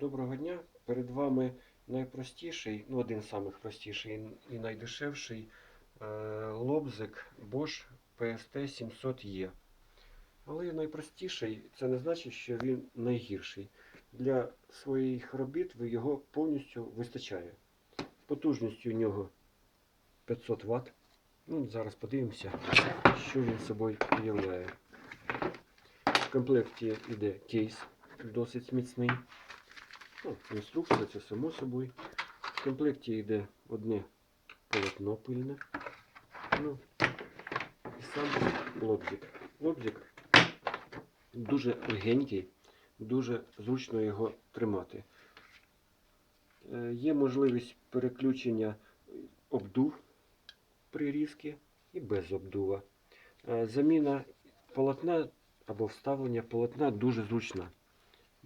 Доброго дня. Перед вами найпростіший, ну один з самих простіший і найдешевший е, лобзик Bosch PST 700E. Але найпростіший це не значить, що він найгірший. Для своїх робіт його повністю вистачає. Потужністю у нього 500 Вт. Ну, зараз подивимося, що він собою являє. В комплекті йде кейс досить міцний. Ну, інструкція, це само собою. В комплекті йде одне полотно пильне. Ну, і сам лобзик. Лобзик дуже легенький, дуже зручно його тримати. Е, Є можливість переключення обдув прирізки і без обдува. Е, Заміна полотна або вставлення полотна дуже зручна.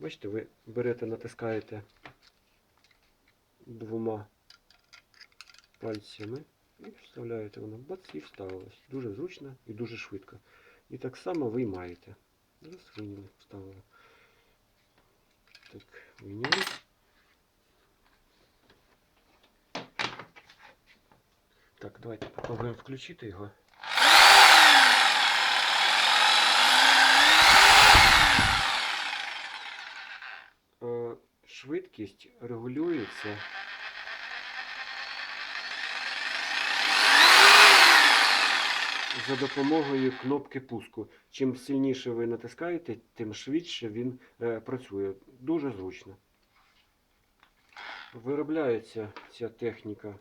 Бачите, ви берете, натискаєте двома пальцями і вставляєте воно. Бац, і вставилось. Дуже зручно і дуже швидко. І так само виймаєте. Зараз вийняли, вставили. Так, вийняли. Так, давайте попробуємо включити його. Е, Швидкість регулюється. За допомогою кнопки пуску. Чим сильніше ви натискаєте, тим швидше він е, працює. Дуже зручно. Виробляється ця техніка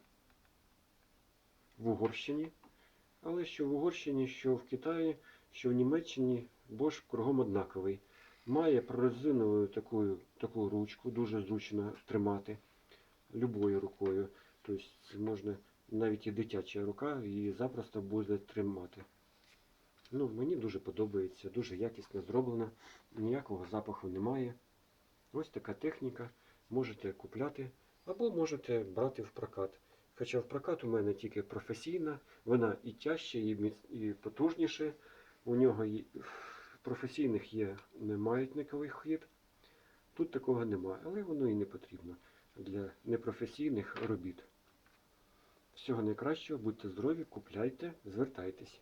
в Угорщині, але що в Угорщині, що в Китаї, що в Німеччині Bosch кругом однаковий. Має прорезинову таку, таку ручку, дуже зручно тримати любою рукою. Тобто можна навіть і дитяча рука її запросто буде тримати. Ну, мені дуже подобається, дуже якісно зроблено, ніякого запаху немає. Ось така техніка. Можете купляти або можете брати в прокат. Хоча в прокат у мене тільки професійна, вона і тяжче, і, міц... потужніше. У нього і... професійних є, ніяких хід. Тут такого немає, але воно і не потрібно для непрофесійних робіт. Всього найкращого, будьте здорові, купляйте, звертайтесь.